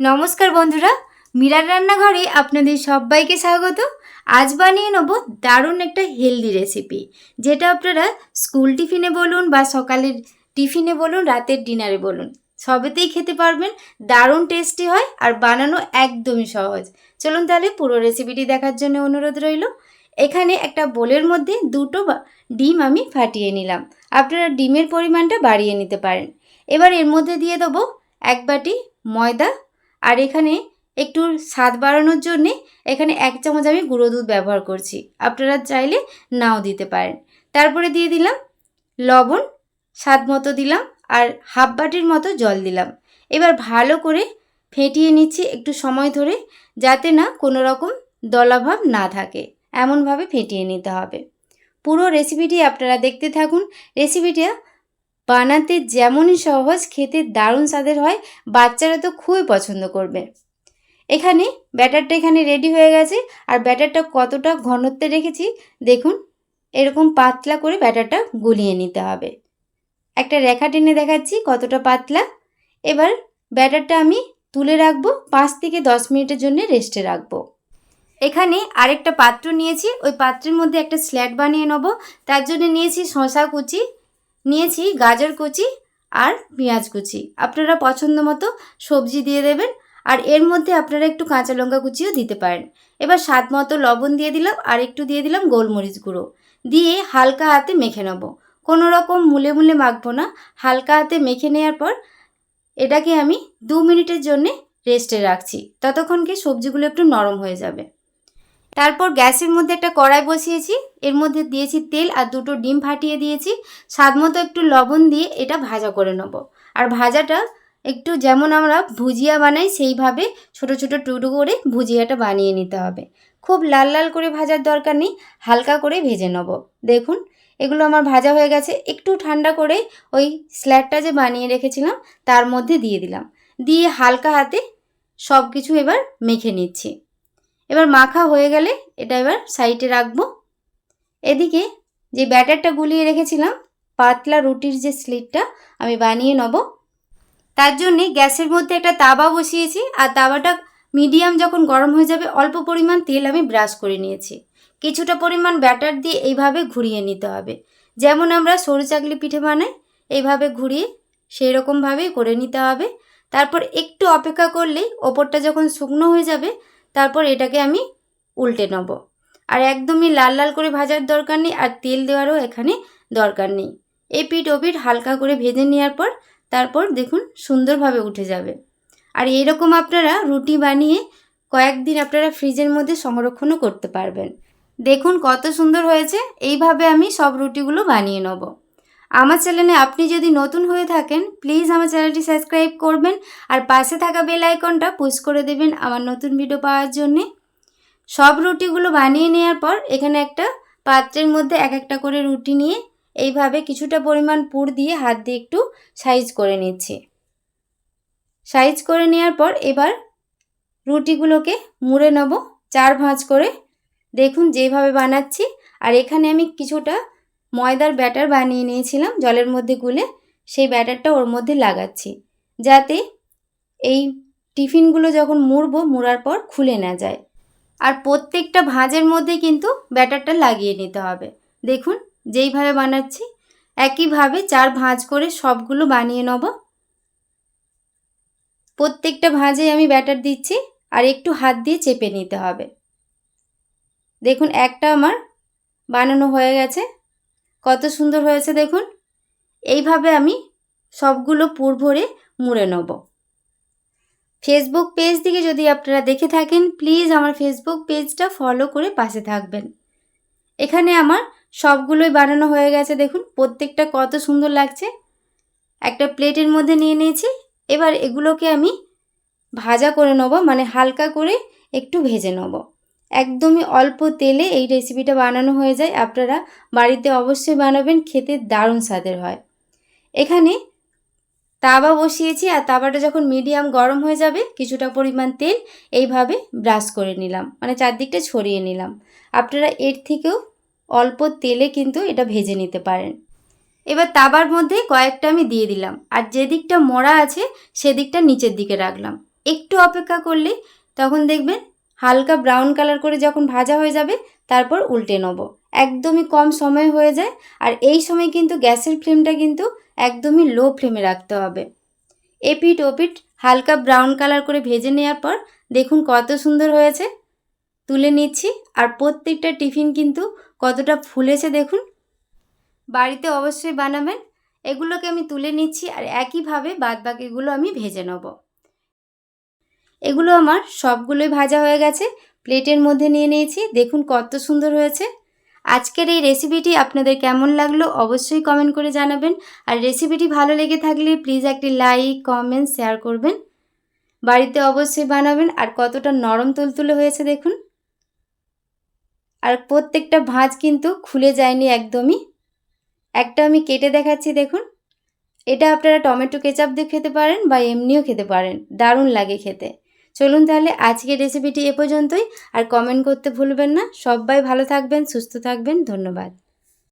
নমস্কার বন্ধুরা, মিরার রান্নাঘরে আপনাদের সবাইকে স্বাগত। আজ বানিয়ে নেব দারুণ একটা হেলদি রেসিপি যেটা আপনারা স্কুল টিফিনে বলুন বা সকালের টিফিনে বলুন, রাতের ডিনারে বলুন, সবেতেই খেতে পারবেন, দারুণ টেস্টি হয় আর বানানো একদমই সহজ। চলুন তাহলে পুরো রেসিপিটি দেখার জন্য অনুরোধ রইল। এখানে একটা বোলের মধ্যে দুটো ডিম আমি ফাটিয়ে নিলাম। আপনারা ডিমের পরিমাণটা বাড়িয়ে নিতে পারেন। এবার এর মধ্যে দিয়ে দেবো এক বাটি ময়দা আর এখানে একটু স্বাদ বাড়ানোর জন্যে এখানে এক চামচ আমি গুঁড়ো দুধ ব্যবহার করছি। আপনারা চাইলে নাও দিতে পারেন। তারপরে দিয়ে দিলাম লবণ, স্বাদ মতো দিলাম আর হাফ বাটির মতো জল দিলাম। এবার ভালো করে ফেটিয়ে নিচ্ছি একটু সময় ধরে যাতে না কোনো রকম দলাভাব না থাকে। এমনভাবে ফেটিয়ে নিতে হবে। পুরো রেসিপিটি আপনারা দেখতে থাকুন। রেসিপিটা বানাতে যেমনই সহজ, খেতে দারুণ স্বাদের হয়, বাচ্চারা তো খুবই পছন্দ করবে। এখানে ব্যাটারটা এখানে রেডি হয়ে গেছে, আর ব্যাটারটা কতটা ঘনত্বে রেখেছি, দেখুন, এরকম পাতলা করে ব্যাটারটা গুলিয়ে নিতে হবে। একটা রেখা টেনে দেখাচ্ছি কতটা পাতলা। এবার ব্যাটারটা আমি তুলে রাখব, পাঁচ থেকে দশ মিনিটের জন্য রেস্টে রাখব। এখানে আরেকটা পাত্র নিয়েছি, ওই পাত্রের মধ্যে একটা স্ল্যাট বানিয়ে নেব, তার জন্য নিয়েছি শশা কুচি নিয়েছি গাজর কুচি আর পেঁয়াজ কুচি। আপনারা পছন্দ মতো সবজি দিয়ে দেবেন আর এর মধ্যে আপনারা একটু কাঁচা লঙ্কা কুচিও দিতে পারেন। এবার স্বাদ মতো লবণ দিয়ে দিলাম আর একটু দিয়ে দিলাম গোলমরিচ গুঁড়ো। দিয়ে হালকা হাতে মেখে নেব। কোনো রকম মুলে মুলে মাখবো না। হালকা হাতে মেখে নেওয়ার পর এটাকে আমি দু মিনিটের জন্যে রেস্টে রাখছি। ততক্ষণকে সবজিগুলো একটু নরম হয়ে যাবে। তারপর গ্যাসের মধ্যে একটা কড়াই বসিয়েছি, এর মধ্যে দিয়েছি তেল আর দুটো ডিম ফাটিয়ে দিয়েছি। স্বাদ মতো একটু লবণ দিয়ে এটা ভাজা করে নেব। আর ভাজাটা একটু যেমন আমরা ভুজিয়া বানাই, সেইভাবে ছোট ছোট টুকরো করে ভুজিয়াটা বানিয়ে নিতে হবে। খুব লাল লাল করে ভাজার দরকার নেই, হালকা করে ভেজে নেব। দেখুন, এগুলো আমার ভাজা হয়ে গেছে। একটু ঠান্ডা করে ওই স্ল্যাটটা যে বানিয়ে রেখেছিলাম, তার মধ্যে দিয়ে দিলাম। দিয়ে হালকা হাতে সব কিছু এবার মেখে নিচ্ছি। এবার মাখা হয়ে গেলে এটা এবার সাইডে রাখব। এদিকে যে ব্যাটারটা গুলিয়ে রেখেছিলাম, পাতলা রুটির যে স্লিটটা আমি বানিয়ে নেব। তার জন্যে গ্যাসের মধ্যে একটা তাবা বসিয়েছি আর তাবাটা মিডিয়াম যখন গরম হয়ে যাবে অল্প পরিমাণ তেল আমি ব্রাশ করে নিয়েছি। কিছুটা পরিমাণ ব্যাটার দিয়ে এইভাবে ঘুরিয়ে নিতে হবে। যেমন আমরা সরু চাকলি পিঠে বানাই, এইভাবে ঘুরিয়ে সেই রকমভাবেই করে নিতে হবে। তারপর একটু অপেক্ষা করলেই ওপরটা যখন শুকনো হয়ে যাবে তারপর এটাকে আমি উল্টে নেব। আর একদমই লাল লাল করে ভাজার দরকার নেই আর তেল দেওয়ারও এখানে দরকার নেই। এই পিঠ ও পিঠ হালকা করে ভেজে নেওয়ার পর তারপর দেখুন সুন্দরভাবে উঠে যাবে। আর এরকম আপনারা রুটি বানিয়ে কয়েকদিন আপনারা ফ্রিজের মধ্যে সংরক্ষণও করতে পারবেন। দেখুন কত সুন্দর হয়েছে। এইভাবে আমি সব রুটিগুলো বানিয়ে নেব। আমার চ্যানেলে আপনি যদি নতুন হয়ে থাকেন প্লিজ আমার চ্যানেলটি সাবস্ক্রাইব করবেন আর পাশে থাকা বেল আইকনটা পুশ করে দেবেন আমার নতুন ভিডিও পাওয়ার জন্যে। সব রুটিগুলো বানিয়ে নেওয়ার পর এখানে একটা পাত্রের মধ্যে এক একটা করে রুটি নিয়ে এইভাবে কিছুটা পরিমাণ পুর দিয়ে হাত দিয়ে একটু সাইজ করে নিচ্ছি। সাইজ করে নেওয়ার পর এবার রুটিগুলোকে মুড়ে নেব, চার ভাঁজ করে। দেখুন যেভাবে বানাচ্ছি আর এখানে আমি কিছুটা ময়দার ব্যাটার বানিয়ে নিয়েছিলাম জলের মধ্যে গুলে, সেই ব্যাটারটা ওর মধ্যে লাগাচ্ছি। যাতে এই টিফিনগুলো যখন মুড়বো, মুড়ার পর খুলে না যায়। আর প্রত্যেকটা ভাঁজের মধ্যে কিন্তু ব্যাটারটা লাগিয়ে নিতে হবে। দেখুন, যেইভাবে বানাচ্ছি, একইভাবে চার ভাঁজ করে সবগুলো বানিয়ে নেব। প্রত্যেকটা ভাঁজে আমি ব্যাটার দিচ্ছি আর একটু হাত দিয়ে চেপে নিতে হবে। দেখুন, একটা আমার বানানো হয়ে গেছে। কত সুন্দর হয়েছে দেখুন। এইভাবে আমি সবগুলো পুর ভরে মুড়ে নেব। ফেসবুক পেজ থেকে যদি আপনারা দেখে থাকেন প্লিজ আমার ফেসবুক পেজটা ফলো করে পাশে থাকবেন। এখানে আমার সবগুলোই বানানো হয়ে গেছে দেখুন, প্রত্যেকটা কত সুন্দর লাগছে। একটা প্লেটের মধ্যে নিয়ে নিয়েছি, এবার এগুলোকে আমি ভাজা করে নেব মানে হালকা করে একটু ভেজে নেব। একদমই অল্প তেলে এই রেসিপিটা বানানো হয়ে যায়। আপনারা বাড়িতে অবশ্যই বানাবেন, খেতে দারুণ স্বাদের হয়। এখানে তাওয়া বসিয়েছি আর তাওয়াটা যখন মিডিয়াম গরম হয়ে যাবে, কিছুটা পরিমাণ তেল এইভাবে ব্রাশ করে নিলাম। মানে চারদিকটা ছড়িয়ে নিলাম। আপনারা এর থেকেও অল্প তেলে কিন্তু এটা ভেজে নিতে পারেন। এবার তাবার মধ্যে কয়েকটা আমি দিয়ে দিলাম। আর যে দিকটা মরা আছে, সেদিকটা নিচের দিকে রাখলাম। একটু অপেক্ষা করলে তখন দেখবেন হালকা ব্রাউন কালার করে যখন ভাজা হয়ে যাবে, তারপর উল্টে নেব। একদমই কম সময় হয়ে যায় আর এই সময় কিন্তু গ্যাসের ফ্লেমটা কিন্তু একদমই লো ফ্লেমে রাখতে হবে। এপিট ওপিট হালকা ব্রাউন কালার করে ভেজে নেওয়ার পর দেখুন কত সুন্দর হয়েছে। তুলে নিচ্ছি আর প্রত্যেকটা টিফিন কিন্তু কতটা ফুলেছে দেখুন। বাড়িতে অবশ্যই বানাবেন। এগুলোকে আমি তুলে নিচ্ছি আর একইভাবে বাদ বাকিগুলো আমি ভেজে নেব। এগুলো আমার সবগুলোই ভাজা হয়ে গেছে। প্লেটের মধ্যে নিয়ে নিয়েছি। দেখুন কত সুন্দর হয়েছে। আজকের এই রেসিপিটি আপনাদের কেমন লাগল অবশ্যই কমেন্ট করে জানাবেন। আর রেসিপিটি ভালো লেগে থাকলে প্লিজ একটি লাইক, কমেন্ট, শেয়ার করবেন। বাড়িতে অবশ্যই বানাবেন। আর কতটা নরম তুলতুলে হয়েছে দেখুন। আর প্রত্যেকটা ভাঁজ কিন্তু খুলে যায়নি একদমই। একটা আমি কেটে দেখাচ্ছি দেখুন। এটা আপনারা টমেটো কেচাপ দিয়ে খেতে পারেন বা এমনিও খেতে পারেন। দারুণ লাগে খেতে। চলুন তাহলে আজকের রেসিপিটি এ পর্যন্তই। আর কমেন্ট করতে ভুলবেন না। সবাই ভালো থাকবেন, সুস্থ থাকবেন। ধন্যবাদ।